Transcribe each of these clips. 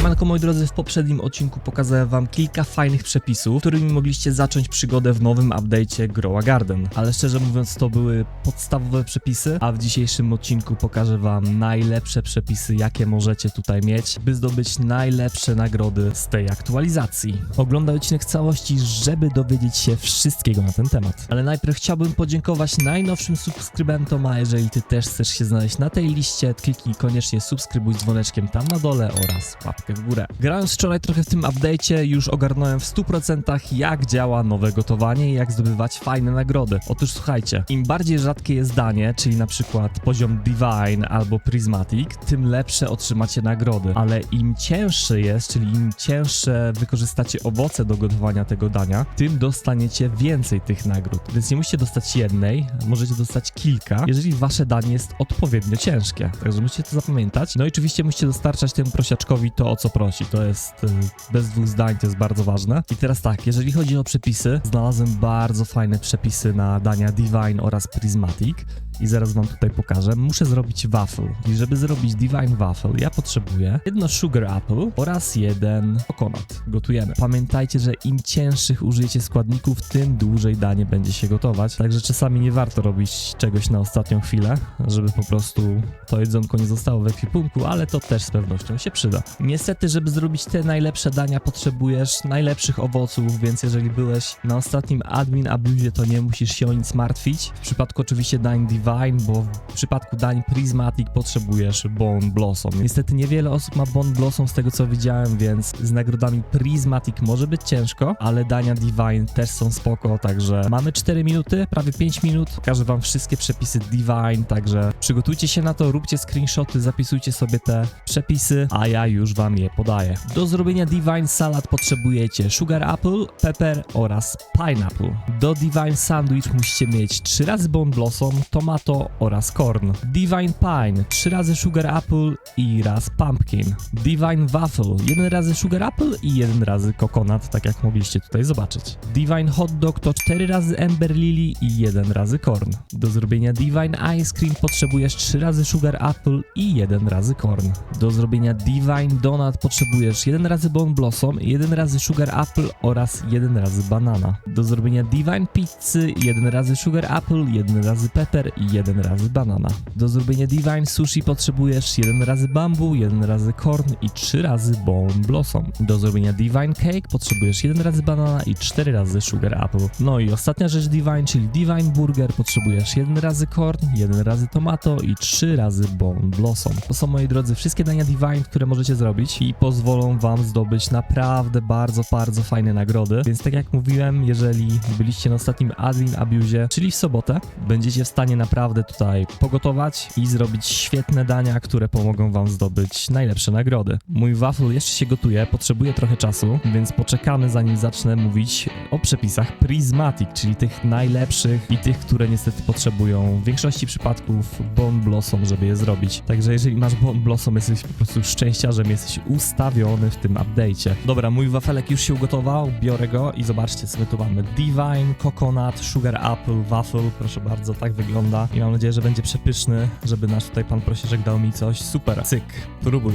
Siemanko moi drodzy, w poprzednim odcinku pokazałem wam kilka fajnych przepisów, którymi mogliście zacząć przygodę w nowym update'cie Grow a Garden. Ale szczerze mówiąc to były podstawowe przepisy, a w dzisiejszym odcinku pokażę wam najlepsze przepisy jakie możecie tutaj mieć, by zdobyć najlepsze nagrody z tej aktualizacji. Oglądaj odcinek całości, żeby dowiedzieć się wszystkiego na ten temat. Ale najpierw chciałbym podziękować najnowszym subskrybentom, a jeżeli ty też chcesz się znaleźć na tej liście, kliknij koniecznie subskrybuj dzwoneczkiem tam na dole oraz łapkę w górę. Grając wczoraj trochę w tym update'cie, już ogarnąłem w 100% jak działa nowe gotowanie i jak zdobywać fajne nagrody. Otóż słuchajcie, im bardziej rzadkie jest danie, czyli na przykład poziom Divine albo Prismatic, tym lepsze otrzymacie nagrody. Ale im cięższe jest, czyli im cięższe wykorzystacie owoce do gotowania tego dania, tym dostaniecie więcej tych nagród. Więc nie musicie dostać jednej, możecie dostać kilka, jeżeli wasze danie jest odpowiednio ciężkie. Także musicie to zapamiętać. No i oczywiście musicie dostarczać temu prosiaczkowi to, o co prosi. To jest y, bez dwóch zdań, to jest bardzo ważne. I teraz tak, jeżeli chodzi o przepisy, znalazłem bardzo fajne przepisy na dania Divine oraz Prismatic i zaraz wam tutaj pokażę. Muszę zrobić waffle. I żeby zrobić Divine Waffle, ja potrzebuję jedno Sugar Apple oraz jeden coconut. Gotujemy. Pamiętajcie, że im cięższych użyjecie składników, tym dłużej danie będzie się gotować. Także czasami nie warto robić czegoś na ostatnią chwilę, żeby po prostu to jedzonko nie zostało w ekwipunku, ale to też z pewnością się przyda. Niestety, żeby zrobić te najlepsze dania, potrzebujesz najlepszych owoców, więc jeżeli byłeś na ostatnim admin abuse, to nie musisz się o nic martwić. W przypadku oczywiście dań Divine, bo w przypadku dań Prismatic potrzebujesz Bone Blossom. Niestety niewiele osób ma Bone Blossom z tego co widziałem, więc z nagrodami Prismatic może być ciężko, ale dania Divine też są spoko, także mamy 4 minuty, prawie 5 minut. Pokażę wam wszystkie przepisy Divine, także przygotujcie się na to, róbcie screenshoty, zapisujcie sobie te przepisy, a ja już wam podaję. Do zrobienia Divine Salad potrzebujecie Sugar Apple, Pepper oraz Pineapple. Do Divine Sandwich musicie mieć 3 razy Bone Blossom, tomato oraz corn. Divine Pine 3 razy Sugar Apple i raz Pumpkin. Divine Waffle 1 razy Sugar Apple i 1 razy Coconut, tak jak mogliście tutaj zobaczyć. Divine Hot Dog to 4 razy Ember Lily i 1 razy corn. Do zrobienia Divine Ice Cream potrzebujesz 3 razy Sugar Apple i 1 razy corn. Do zrobienia Divine Donut potrzebujesz 1 razy Bone Blossom, 1 razy Sugar Apple oraz 1 razy banana. Do zrobienia Divine Pizzy 1 razy Sugar Apple, 1 razy Pepper i 1 razy banana. Do zrobienia Divine Sushi potrzebujesz 1 razy bambu, 1 razy corn i 3 razy Bone Blossom. Do zrobienia Divine Cake potrzebujesz 1 razy banana i 4 razy Sugar Apple. No i ostatnia rzecz Divine, czyli Divine Burger potrzebujesz 1 razy corn, 1 razy tomato i 3 razy Bone Blossom. To są moi drodzy wszystkie dania Divine, które możecie zrobić i pozwolą wam zdobyć naprawdę bardzo, bardzo fajne nagrody. Więc tak jak mówiłem, jeżeli byliście na ostatnim Admin Abuse, czyli w sobotę, będziecie w stanie naprawdę tutaj pogotować i zrobić świetne dania, które pomogą wam zdobyć najlepsze nagrody. Mój waffle jeszcze się gotuje, potrzebuje trochę czasu, więc poczekamy zanim zacznę mówić o przepisach Prismatic, czyli tych najlepszych i tych, które niestety potrzebują w większości przypadków Bone Blossom, żeby je zrobić. Także jeżeli masz Bone Blossom, jesteś po prostu szczęściarzem, jesteś ustawiony w tym update'cie. Dobra, mój wafelek już się ugotował, biorę go i zobaczcie, co my tu mamy. Divine, Coconut, Sugar Apple, Waffle, proszę bardzo, tak wygląda. I mam nadzieję, że będzie przepyszny, żeby nasz tutaj pan prosiszek dał mi coś. Super, cyk, próbuj.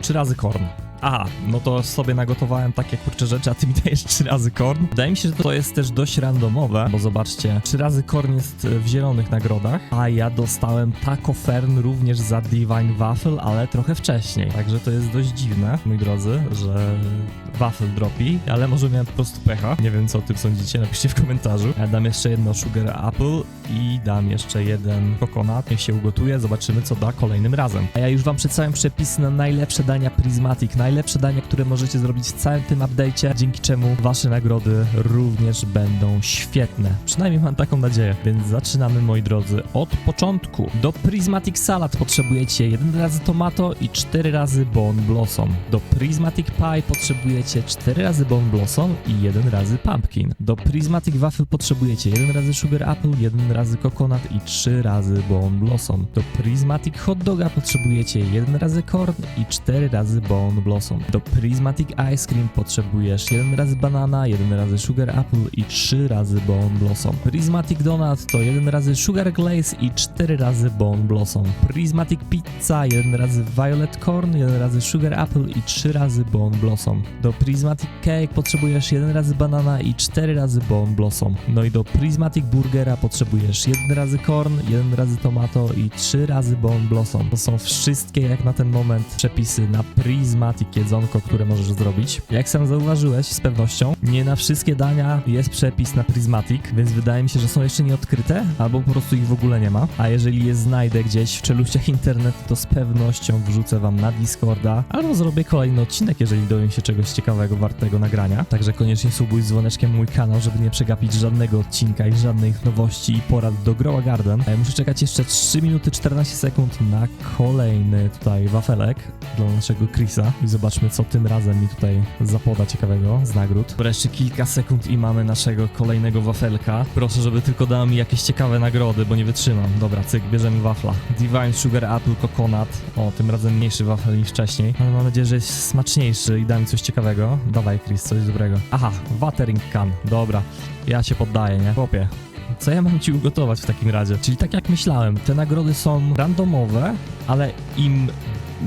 Trzy razy korn. Aha, no to sobie nagotowałem takie kurcze rzeczy, a ty mi dajesz trzy razy korn. Wydaje mi się, że to jest też dość randomowe, bo zobaczcie, trzy razy korn jest e, w zielonych nagrodach, a ja dostałem taco fern również za Divine Waffle, ale trochę wcześniej. Także to jest dość dziwne, moi drodzy, że waffle dropi, ale może miałem po prostu pecha. Nie wiem, co o tym sądzicie, napiszcie w komentarzu. Ja dam jeszcze jedno Sugar Apple i dam jeszcze jeden coconut. Niech się ugotuje, zobaczymy, co da kolejnym razem. A ja już wam przedstawiam przepisy na najlepsze dania Prismatic, najlepsze dania, które możecie zrobić w całym tym update'cie, dzięki czemu wasze nagrody również będą świetne. Przynajmniej mam taką nadzieję. Więc zaczynamy, moi drodzy, od początku. Do Prismatic Salad potrzebujecie 1 razy tomato i 4 razy Bone Blossom. Do Prismatic Pie potrzebujecie 4 razy Bone Blossom i 1 razy Pumpkin. Do Prismatic Waffle potrzebujecie 1 razy Sugar Apple, 1 razy Coconut i 3 razy Bone Blossom. Do Prismatic Hot Doga potrzebujecie 1 razy Corn i 4 razy Bone Blossom. Blossom. Do Prismatic Ice Cream potrzebujesz jeden razy banana, jeden razy Sugar Apple i trzy razy Bone Blossom. Prismatic Donut to jeden razy Sugar Glaze i cztery razy Bone Blossom. Prismatic Pizza jeden razy Violet Corn, jeden razy Sugar Apple i trzy razy Bone Blossom. Do Prismatic Cake potrzebujesz jeden razy banana i cztery razy Bone Blossom. No i do Prismatic Burgera potrzebujesz jeden razy corn, jeden razy tomato i trzy razy Bone Blossom. To są wszystkie jak na ten moment przepisy na Prismatic jedzonko, które możesz zrobić. Jak sam zauważyłeś z pewnością, nie na wszystkie dania jest przepis na Prismatic, więc wydaje mi się, że są jeszcze nieodkryte, albo po prostu ich w ogóle nie ma. A jeżeli je znajdę gdzieś w czeluściach internetu, to z pewnością wrzucę wam na Discorda, albo zrobię kolejny odcinek, jeżeli dowiem się czegoś ciekawego, wartego nagrania. Także koniecznie subuj z dzwoneczkiem mój kanał, żeby nie przegapić żadnego odcinka i żadnych nowości i porad do Growa Garden. A ja muszę czekać jeszcze 3 minuty 14 sekund na kolejny tutaj wafelek dla naszego Chrisa i zobaczmy co tym razem mi tutaj zapoda ciekawego z nagród. Wreszcie kilka sekund i mamy naszego kolejnego wafelka. Proszę, żeby tylko dał mi jakieś ciekawe nagrody, bo nie wytrzymam. Dobra, cyk, bierzemy wafla. Divine Sugar Apple Coconut. O, tym razem mniejszy wafel niż wcześniej, ale mam nadzieję, że jest smaczniejszy i da mi coś ciekawego. Dawaj Chris, coś dobrego. Aha, watering can. Dobra, ja się poddaję, nie? Chłopie, co ja mam ci ugotować w takim razie? Czyli tak jak myślałem, te nagrody są randomowe, ale im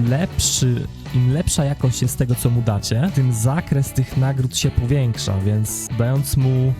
lepszy, im lepsza jakość jest tego, co mu dacie, tym zakres tych nagród się powiększa, więc dając mu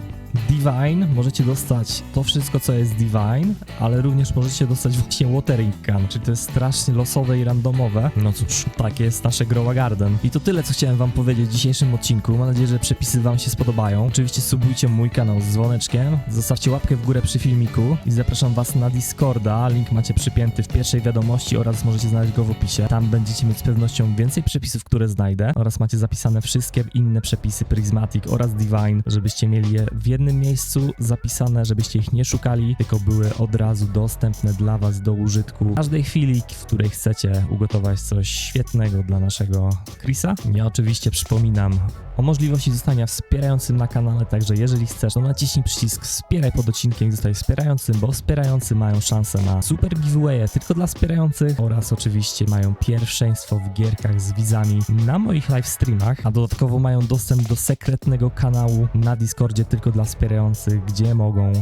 Divine możecie dostać to wszystko, co jest Divine, ale również możecie dostać właśnie Watering Can, czyli to jest strasznie losowe i randomowe. No cóż, takie jest nasze Growa Garden. I to tyle, co chciałem wam powiedzieć w dzisiejszym odcinku. Mam nadzieję, że przepisy wam się spodobają. Oczywiście subujcie mój kanał z dzwoneczkiem, zostawcie łapkę w górę przy filmiku i zapraszam was na Discorda. Link macie przypięty w pierwszej wiadomości oraz możecie znaleźć go w opisie. Tam będziecie mieć z pewnością więcej przepisów, które znajdę oraz macie zapisane wszystkie inne przepisy Prismatic oraz Divine, żebyście mieli je w jednym miejscu zapisane, żebyście ich nie szukali, tylko były od razu dostępne dla Was do użytku w każdej chwili, w której chcecie ugotować coś świetnego dla naszego Chrisa. Ja oczywiście przypominam o możliwości zostania wspierającym na kanale, także jeżeli chcesz, to naciśnij przycisk wspieraj pod odcinkiem i zostaj wspierającym, bo wspierający mają szansę na super giveawaye tylko dla wspierających oraz oczywiście mają pierwszeństwo w gierkach z wizami na moich live streamach, a dodatkowo mają dostęp do sekretnego kanału na Discordzie tylko dla wspierających, gdzie mogą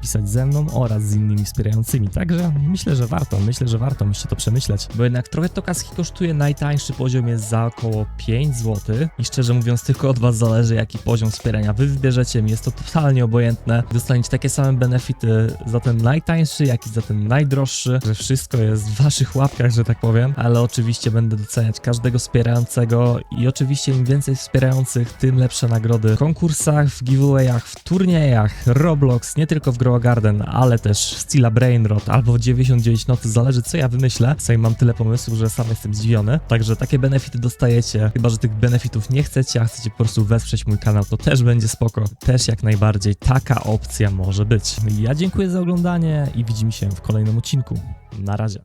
pisać ze mną oraz z innymi wspierającymi. Także myślę, że warto, myślę, że warto, musicie to przemyśleć. Bo jednak trochę to kaski kosztuje, najtańszy poziom jest za około 5 zł i szczerze mówiąc tylko od was zależy jaki poziom wspierania wy wybierzecie, mi jest to totalnie obojętne. Dostaniecie takie same benefity za ten najtańszy, jak i za ten najdroższy, że wszystko jest w waszych łapkach, że tak powiem, ale oczywiście będę doceniać każdego wspierającego i oczywiście im więcej wspierających, tym lepsze nagrody w konkursach, w giveawayach, w turniejach, Roblox, nie tylko w Grow Garden, ale też w Stila Brainrot albo w 99 nocy, zależy co ja wymyślę. Sobie mam tyle pomysłów, że sam jestem zdziwiony. Także takie benefity dostajecie, chyba że tych benefitów nie chcecie, a chcecie po prostu wesprzeć mój kanał, to też będzie spoko. Też jak najbardziej taka opcja może być. Ja dziękuję za oglądanie i widzimy się w kolejnym odcinku. Na razie.